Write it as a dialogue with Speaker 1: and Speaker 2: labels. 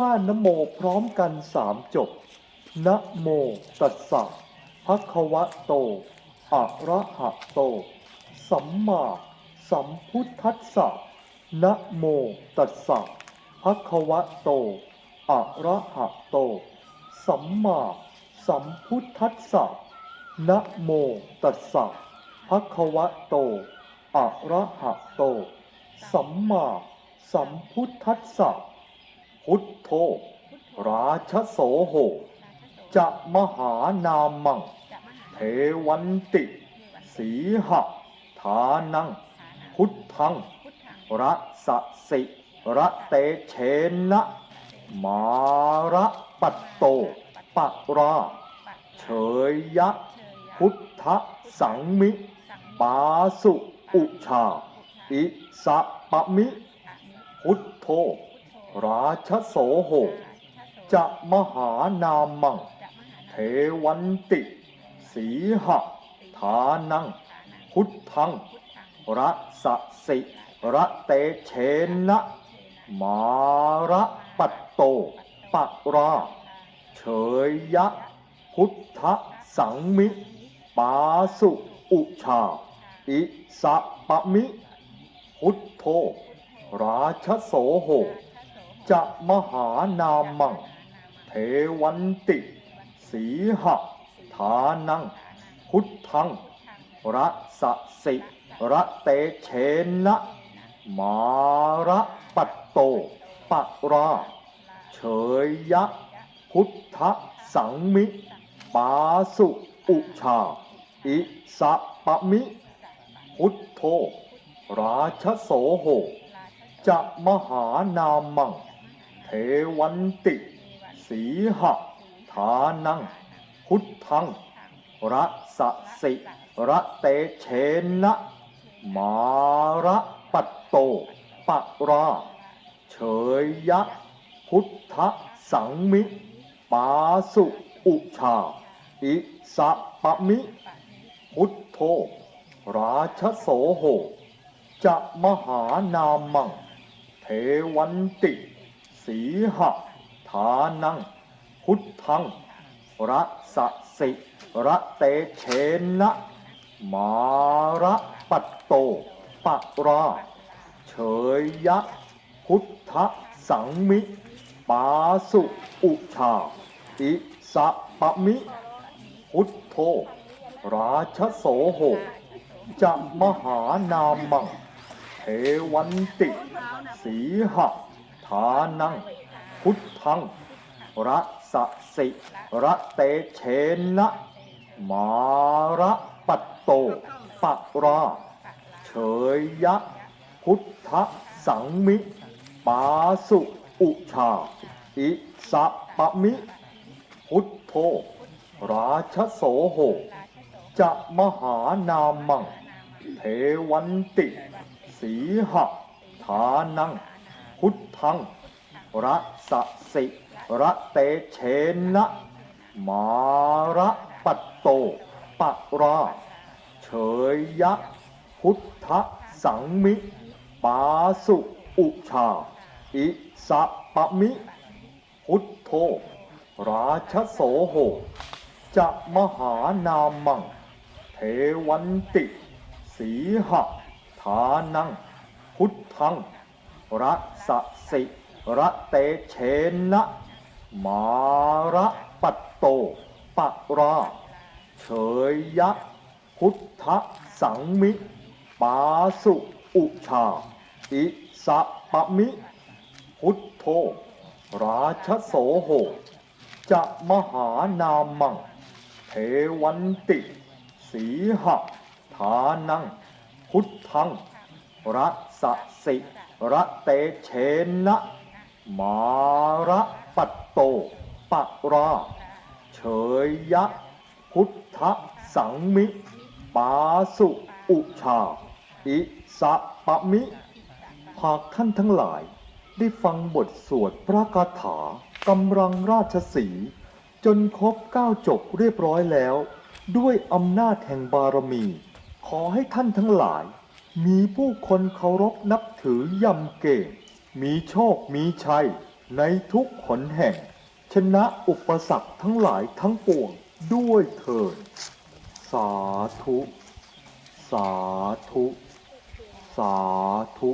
Speaker 1: ว่านโมพร้อมกันสามจบนะโมตัสสะภะคะวะโต อะระหะโต สัมมาสัมพุทธัสสะนะโมตัสสะภะคะวะโต อะระหะโต สัมมาสัมพุทธัสสะนะโมตัสสะภะคะวะโต อะระหะโต สัมมาสัมพุทธัสสะ พุทโธ ราชโสโห จะมหานามัง เทวันติ สีหะทานัง พุทธังรัสสิระเตเชนะ มาระปัตโตปะรา เฉยยะ พุทธสังมิ ปาสุอุชา อิสะปะมิ พุทโธ ราชโสโห จะมหานามัง เทวันติ สีหะทานัง พุทธังรัสสิระเตเชนะ มาระปัตโตปะราเฉยยะ พุทธสังมิ ปาสุอุชา อิสะปะมิ พุทโธราชโสโห จะมหานามัง เทวันติ สีหะทานัง พุทธังรัสสิระเตเชนะมาระปัตโตปะราเฉยยะ พุทธสังมิ ปาสุอุชา อิสะปะมิ พุทโธ ราชโสโห จะมหานามัง วันติ สีหะทานัง พุทธังรัสสิระเตเชนะ มาระปัตโตปะรา เฉยยะ พุทธสังมิ ปาสุอุชา อิสะปะมิ พุทโธ ราชโสโห จะมหานามัง เทวันติ สีหะทานัง พุทธังรัสสิระเตเชนะมาระปัตโตปะราเฉยยะ พุทธสังมิ ปาสุอุชา อิสะปะมิ พุทโธราชโสโหจะมหานามังเทวันติ สีหะ ทานัง พุทธังรัสสิระเตเชนะ มาระปัตโตปะราเฉยยะ พุทธสังมิ ปาสุอุชา อิสะปะมิ พุทโธราชโสโห จะมหานามัง เทวันติ สีหะทานัง พุทธังรัสสิระเตเชนะมาระปัตโตปะราเฉยยะ พุทธสังมิ ปาสุอุชา อิสะปะมิ พุทโธราชโสโห จะมหานามัง เทวันติ สีหะทานัง พุทธัง รัสสิระเตเชนะมาระปัตโตปะราเฉยยะ พุทธสังมิ ปาสุอุชา อิสะปะมิ พุทโธราชโสโห จะมหานามัง เทวันติ สีหะทานัง พุทธังรัสสิ ระเตเชนะมาระปัตโตปะราเฉยยะ พุทธสังมิ ปาสุอุชา อิสะปะมิ หากท่านทั้งหลาย ได้ฟังบทสวดพระคาถากำลังราชสี จนครบเก้าจบเรียบร้อยแล้ว ด้วยอำนาจแห่งบารมี ขอให้ท่านทั้งหลาย มีผู้คนเคารพนับถือยำเก่ง มีโชคมีชัย ในทุกขนแห่ง ชนะอุปสรรคทั้งหลายทั้งปวงด้วยเถิด สาธุ สาธุ สาธุ